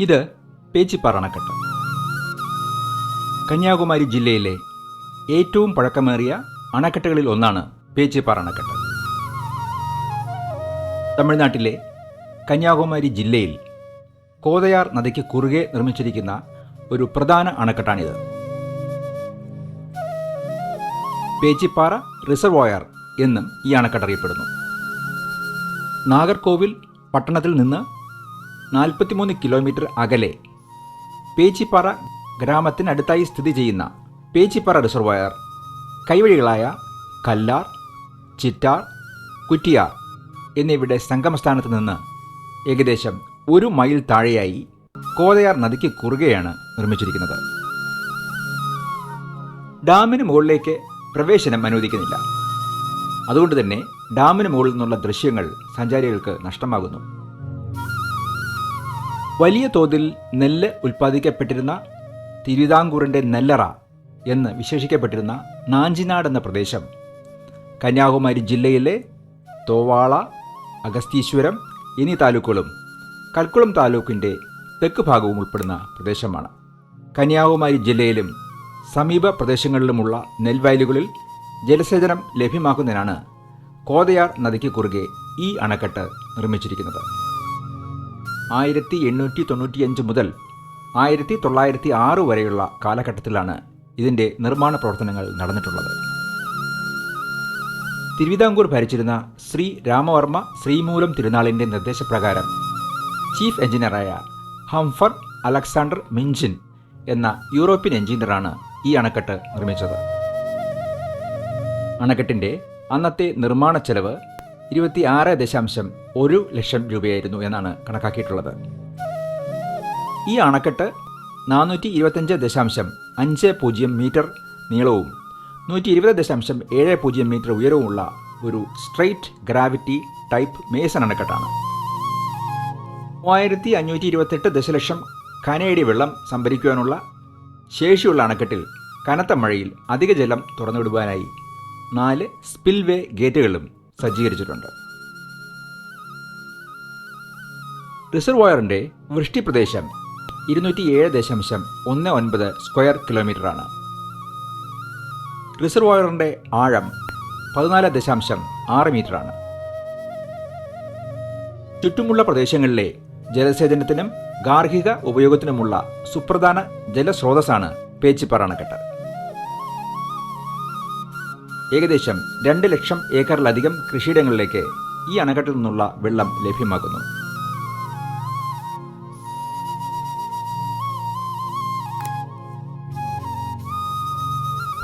ഇത് പേച്ചിപ്പാറ അണക്കെട്ട് കന്യാകുമാരി ജില്ലയിലെ ഏറ്റവും പഴക്കമേറിയ അണക്കെട്ടുകളിൽ ഒന്നാണ് പേച്ചിപ്പാറ അണക്കെട്ട് തമിഴ്നാട്ടിലെ കന്യാകുമാരി ജില്ലയിൽ കോതയാർ നദിക്ക് കുറുകെ നിർമ്മിച്ചിരിക്കുന്ന ഒരു പ്രധാന അണക്കെട്ടാണിത്. പേച്ചിപ്പാറ റിസർവോയർ എന്നും ഈ അണക്കെട്ട് അറിയപ്പെടുന്നു നാഗർകോവിൽ പട്ടണത്തിൽ നിന്ന് നാൽപ്പത്തിമൂന്ന് കിലോമീറ്റർ അകലെ പേച്ചിപ്പാറ ഗ്രാമത്തിനടുത്തായി സ്ഥിതി ചെയ്യുന്ന പേച്ചിപ്പാറ റിസർവയർ കൈവഴികളായ കല്ലാർ ചിറ്റാർ കുറ്റിയാർ എന്നിവയുടെ സംഗമസ്ഥാനത്ത് നിന്ന് ഏകദേശം ഒരു മൈൽ താഴെയായി കോതയാർ നദിക്ക് കുറുകെയാണ് നിർമ്മിച്ചിരിക്കുന്നത്. ഡാമിന് മുകളിലേക്ക് പ്രവേശനം അനുവദിക്കുന്നില്ല. അതുകൊണ്ട് തന്നെ ഡാമിന് മുകളിൽ നിന്നുള്ള ദൃശ്യങ്ങൾ സഞ്ചാരികൾക്ക് നഷ്ടമാകുന്നു. വലിയ തോതിൽ നെല്ല് ഉൽപ്പാദിക്കപ്പെട്ടിരുന്ന തിരുവിതാംകൂറിന്റെ നെല്ലറ എന്ന് വിശേഷിക്കപ്പെട്ടിരുന്ന നാഞ്ചിനാട് എന്ന പ്രദേശം കന്യാകുമാരി ജില്ലയിലെ തോവാള അഗസ്തീശ്വരം എന്നീ താലൂക്കുകളും കൽക്കുളം താലൂക്കിന്റെ തെക്ക് ഭാഗവും ഉൾപ്പെടുന്ന പ്രദേശമാണ്. കന്യാകുമാരി ജില്ലയിലും സമീപ പ്രദേശങ്ങളിലുമുള്ള നെൽവയലുകളിൽ ജലസേചനം ലഭ്യമാക്കുന്നതിനാണ് കോതയാർ നദിക്ക് കുറുകെ ഈ അണക്കെട്ട് നിർമ്മിച്ചിരിക്കുന്നത്. ആയിരത്തി എണ്ണൂറ്റി തൊണ്ണൂറ്റിയഞ്ച് മുതൽ ആയിരത്തി തൊള്ളായിരത്തി ആറ് വരെയുള്ള കാലഘട്ടത്തിലാണ് ഇതിന്റെ നിർമ്മാണ പ്രവർത്തനങ്ങൾ നടന്നിട്ടുള്ളത്. തിരുവിതാംകൂർ ഭരിച്ചിരുന്ന ശ്രീ രാമവർമ്മ ശ്രീമൂലം തിരുനാളിന്റെ നിർദ്ദേശപ്രകാരം ചീഫ് എഞ്ചിനീയറായ ഹംഫർ അലക്സാണ്ടർ മിഞ്ചിൻ എന്ന യൂറോപ്യൻ എഞ്ചിനീയറാണ് ഈ അണക്കെട്ട് നിർമ്മിച്ചത്. അണക്കെട്ടിന്റെ അന്നത്തെ നിർമ്മാണ ചെലവ് ഇരുപത്തി ആറ് ദശാംശം ഒരു ലക്ഷം രൂപയായിരുന്നു എന്നാണ് കണക്കാക്കിയിട്ടുള്ളത്. ഈ അണക്കെട്ട് നാനൂറ്റി ഇരുപത്തഞ്ച് ദശാംശം അഞ്ച് പൂജ്യം മീറ്റർ നീളവും നൂറ്റി ഇരുപത് ദശാംശം ഏഴ് പൂജ്യം മീറ്റർ ഉയരവുമുള്ള ഒരു സ്ട്രെയിറ്റ് ഗ്രാവിറ്റി ടൈപ്പ് മേസൺ അണക്കെട്ടാണ്. മൂവായിരത്തി അഞ്ഞൂറ്റി ഇരുപത്തെട്ട് ദശലക്ഷം കനയടി വെള്ളം സംഭരിക്കുവാനുള്ള ശേഷിയുള്ള അണക്കെട്ടിൽ കനത്ത മഴയിൽ അധിക ജലം തുറന്നുവിടുവാനായി നാല് സ്പിൽവേ ഗേറ്റുകളും സജ്ജീകരിച്ചിട്ടുണ്ട്. റിസർവോയറിന്റെ വൃഷ്ടിപ്രദേശം ഇരുന്നൂറ്റി ഏഴ് ദശാംശം ഒന്ന് ഒൻപത് സ്ക്വയർ കിലോമീറ്ററാണ്. റിസർവോയറിന്റെ ആഴം പതിനാല് ദശാംശം ആറ് മീറ്ററാണ്. ചുറ്റുമുള്ള പ്രദേശങ്ങളിലെ ജലസേചനത്തിനും ഗാർഹിക ഉപയോഗത്തിനുമുള്ള സുപ്രധാന ജലസ്രോതസ്സാണ് പേച്ചിപ്പാറ അണക്കെട്ട്. ഏകദേശം രണ്ട് ലക്ഷം ഏക്കറിലധികം കൃഷിയിടങ്ങളിലേക്ക് ഈ അണക്കെട്ടിൽ നിന്നുള്ള വെള്ളം ലഭ്യമാക്കുന്നു.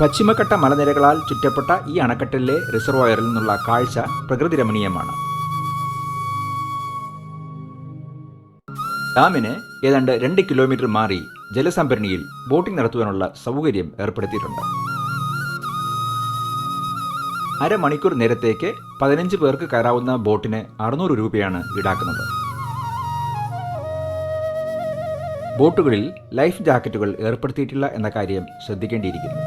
പശ്ചിമഘട്ട മലനിരകളാൽ ചുറ്റപ്പെട്ട ഈ അണക്കെട്ടിലെ റിസർവോയറിൽ നിന്നുള്ള കാഴ്ച പ്രകൃതി രമണീയമാണ്. ഡാമിന് ഏതാണ്ട് രണ്ട് കിലോമീറ്റർ മാറി ജലസംഭരണിയിൽ ബോട്ടിംഗ് നടത്തുവാനുള്ള സൗകര്യം ഏർപ്പെടുത്തിയിട്ടുണ്ട്. അരമണിക്കൂർ നേരത്തേക്ക് പതിനഞ്ച് പേർക്ക് കയറാവുന്ന ബോട്ടിന് അറുന്നൂറ് രൂപയാണ് ഈടാക്കുന്നത്. ബോട്ടുകളിൽ ലൈഫ് ജാക്കറ്റുകൾ ഏർപ്പെടുത്തിയിട്ടില്ല എന്ന കാര്യം ശ്രദ്ധിക്കേണ്ടിയിരിക്കുന്നു.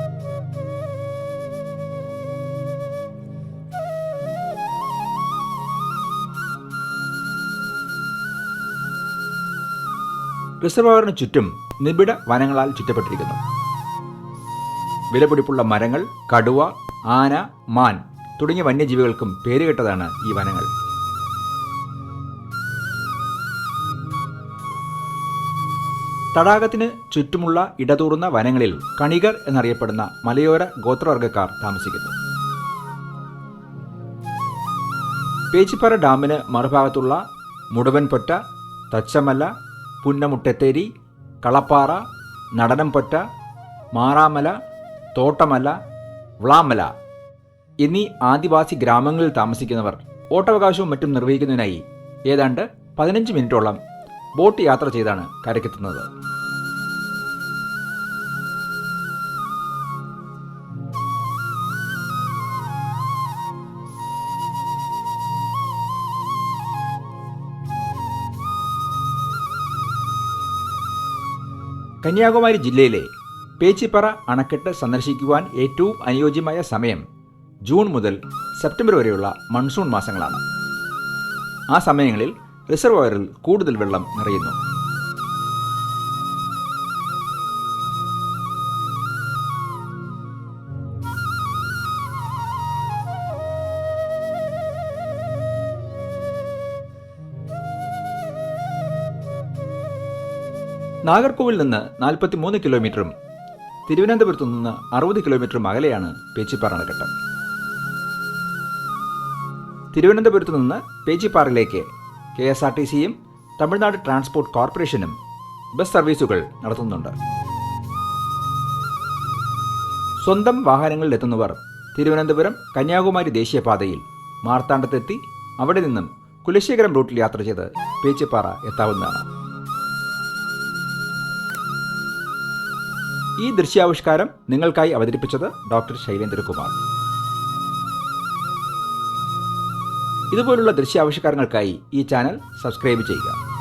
റിസർവോയറിന് ചുറ്റും നിബിഡ വനങ്ങളാൽ ചുറ്റപ്പെട്ടിരിക്കുന്നു. വിലപിടിപ്പുള്ള മരങ്ങൾ കടുവ ആന മാൻ തുടങ്ങിയ വന്യജീവികൾക്കും പേരുകെട്ടതാണ് ഈ വനങ്ങൾ. തടാകത്തിന് ചുറ്റുമുള്ള ഇടതൂർന്ന വനങ്ങളിൽ കണികർ എന്നറിയപ്പെടുന്ന മലയോര ഗോത്രവർഗക്കാർ താമസിക്കുന്നു. പേച്ചിപ്പാറ ഡാമിന് മറുഭാഗത്തുള്ള മുടവൻപൊറ്റ തച്ചമല പുന്നമുട്ടത്തേരി കളപ്പാറ നടനംപൊറ്റ മാറാമല തോട്ടമല വ്ളാമല എന്നീ ആദിവാസി ഗ്രാമങ്ങളിൽ താമസിക്കുന്നവർ വോട്ടവകാശവും മറ്റും നിർവഹിക്കുന്നതിനായി ഏതാണ്ട് പതിനഞ്ച് മിനിറ്റോളം ബോട്ട് യാത്ര ചെയ്താണ് കരക്കെത്തുന്നത് കന്യാകുമാരി ജില്ലയിലെ പേച്ചിപ്പറ അണക്കെട്ട് സന്ദർശിക്കുവാൻ ഏറ്റവും അനുയോജ്യമായ സമയം ജൂൺ മുതൽ സെപ്റ്റംബർ വരെയുള്ള മൺസൂൺ മാസങ്ങളാണ്. ആ സമയങ്ങളിൽ റിസർവോയറിൽ കൂടുതൽ വെള്ളം നിറയുന്നു. നാഗർകോവിൽ നിന്ന് നാൽപ്പത്തിമൂന്ന് കിലോമീറ്ററും തിരുവനന്തപുരത്തു നിന്ന് അറുപത് കിലോമീറ്റർ അകലെയാണ് പേച്ചിപ്പാറ അണക്കെട്ട് തിരുവനന്തപുരത്തു നിന്ന് പേച്ചിപ്പാറയിലേക്ക് കെ എസ് ആർ ടി സിയും തമിഴ്നാട് ട്രാൻസ്പോർട്ട് കോർപ്പറേഷനും ബസ് സർവീസുകൾ നടത്തുന്നുണ്ട്. സ്വന്തം വാഹനങ്ങളിൽ എത്തുന്നവർ തിരുവനന്തപുരം കന്യാകുമാരി ദേശീയപാതയിൽ മാർത്താണ്ഡത്തെത്തി അവിടെ നിന്നും കുലശേഖരം റൂട്ടിൽ യാത്ര ചെയ്ത് പേച്ചിപ്പാറ എത്താവുന്നതാണ്. ഈ ദൃശ്യാവിഷ്കാരം നിങ്ങൾക്കായി അവതരിപ്പിച്ചത് ഡോക്ടർ ശൈലേന്ദ്രകുമാർ. ഇതുപോലുള്ള ദൃശ്യാവിഷ്കാരങ്ങൾക്കായി ഈ ചാനൽ സബ്സ്ക്രൈബ് ചെയ്യുക.